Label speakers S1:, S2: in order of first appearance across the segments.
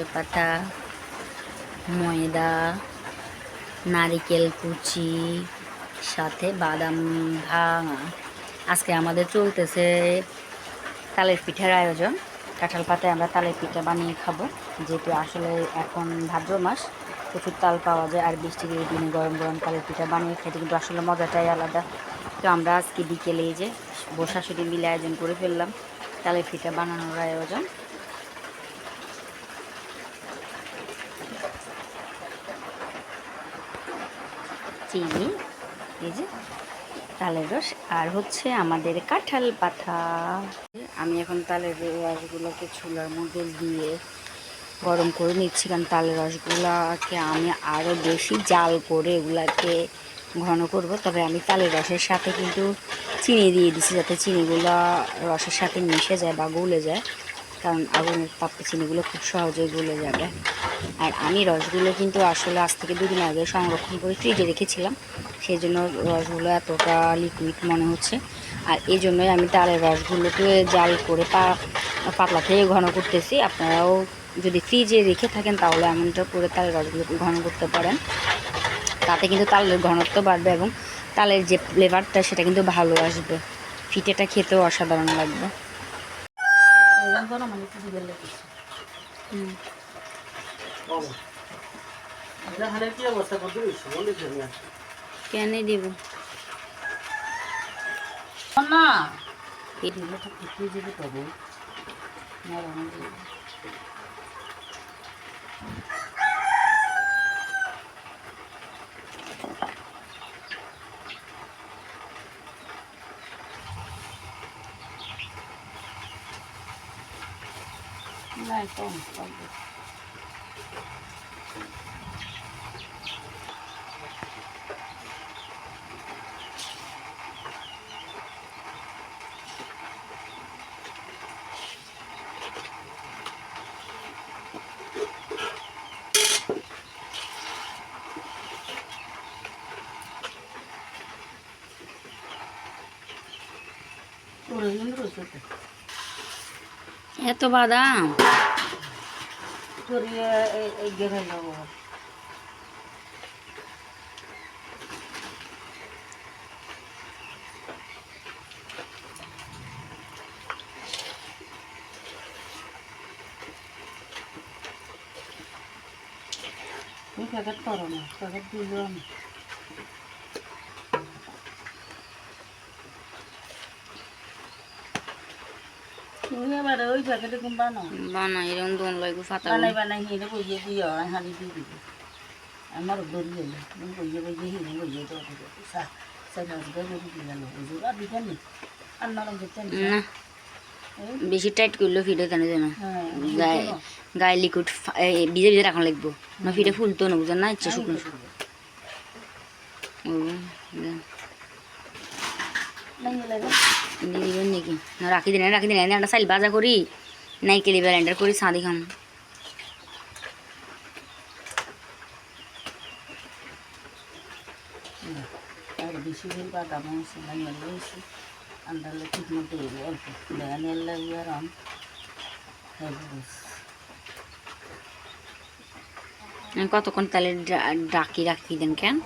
S1: কাঁঠাল পাতা ময়দা, নারিকেল কুচি, সাথে বাদাম ভাঙা। আজকে আমাদের চলতেছে তালের পিঠার আয়োজন। কাঁঠাল পাতায় আমরা তালের পিঠা বানিয়ে খাব। যেহেতু আসলে এখন ভাদ্র মাস, প্রচুর তাল পাওয়া যায় আর বৃষ্টির এই দিনে গরম গরম তালের পিঠা বানিয়ে খেতে কিন্তু আসলে মজাটাই আলাদা। তো আমরা আজকে বিকেলে এই বসা বসাশুটি মিলে আয়োজন করে ফেললাম তালের পিঠা বানানোর আয়োজন। চিনি, এই যে তালের রস, আর হচ্ছে আমাদের কাঁঠাল পাতা। আমি এখন তালের রসগুলোকে চুলার মধ্যে দিয়ে গরম করে নিচ্ছি, কারণ তালের রসগুলাকে আমি আরও বেশি জাল করে এগুলাকে ঘন করব। তবে আমি তালের রসের সাথে কিন্তু চিনি দিয়ে দিচ্ছি, যাতে চিনিগুলো রসের সাথে মিশে যায় বা গলে যায়। কারণ আগুনের তাপে চিনিগুলো খুব সহজেই গলে যাবে। আর আমি রসগুলো কিন্তু আসলে আজ থেকে দুদিন আগে সংরক্ষণ করে ফ্রিজে রেখেছিলাম। সেই জন্য রসগুলো এতটা লিকুইড মনে হচ্ছে। আর এই জন্যই আমি তালের রসগুলোকে জাল করে পা, পাতলা থেকে ঘন করতেছি। আপনারাও যদি ফ্রিজে রেখে থাকেন তাহলে এমনটা করে তালের রসগুলোকে ঘন করতে পারেন। তাতে কিন্তু তালের ঘনত্ব বাড়বে এবং তালের যে ফ্লেভারটা সেটা কিন্তু ভালো আসবে। ফিটেটা খেতেও অসাধারণ লাগবে। হুম।
S2: এখানে কি অবস্থা করতে দিচ্ছি বলেছি আমি
S1: কেন দিব?
S2: না
S1: এই দিলে তো ফুটিয়ে তবে
S2: না কম কম ওরে ইন্দ্র সাথে
S1: এত বাদাম
S2: তোর এই গেরে যাব তুমি প্যাকেট করো না প্যাকেট দিল আমি তুমি এবারে ওই প্যাকেটে বানাও।
S1: বানা এরকম দোন লাগবে ফাতা
S2: বানাই বানাই বইয়ে দিও হাঁড়ি দিয়ে দিবি। আমার বইয়ে বইয়ে বইয়ে সা দিয়ে গেল। আর আর নরম দিতেন
S1: না। বেশি টাইট করলেও ফিটে কেন যেন
S2: হ্যাঁ
S1: গায়ে গায়ে লিকুইড ভিজে ভিজে রাখা লাগবো। না ফিটে ফুলতো না বুঝেন না? ইচ্ছে শুকনো। দেন। দিয়ে দিবেন নাকি? না রাখি দিন রাখি দিন একটা সাইল বাজা করি। নাইকেলি ব্যালেন্ডার করি সাদি খাম
S2: আর বেশি দিন বাদাম হয়েছে। বানিয়ে রয়েছে আন্দালে ঠিক মতো অল্প। ব্যানের লাগে আর আম।
S1: কতক্ষণ তাহলে ডা- ডাকি রাখি দেন কেন?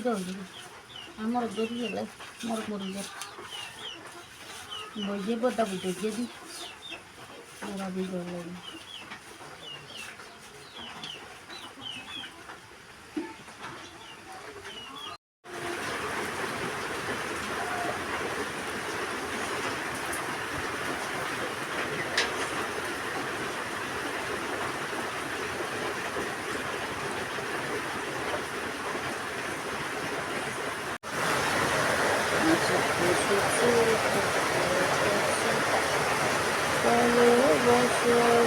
S2: দেওয়া যাবে আমার দড়ি গেলে মর মরি যা বইয়ে বদা বুঝে দিয়ে দিই ওরা দিয়ে
S1: ভালোবাসার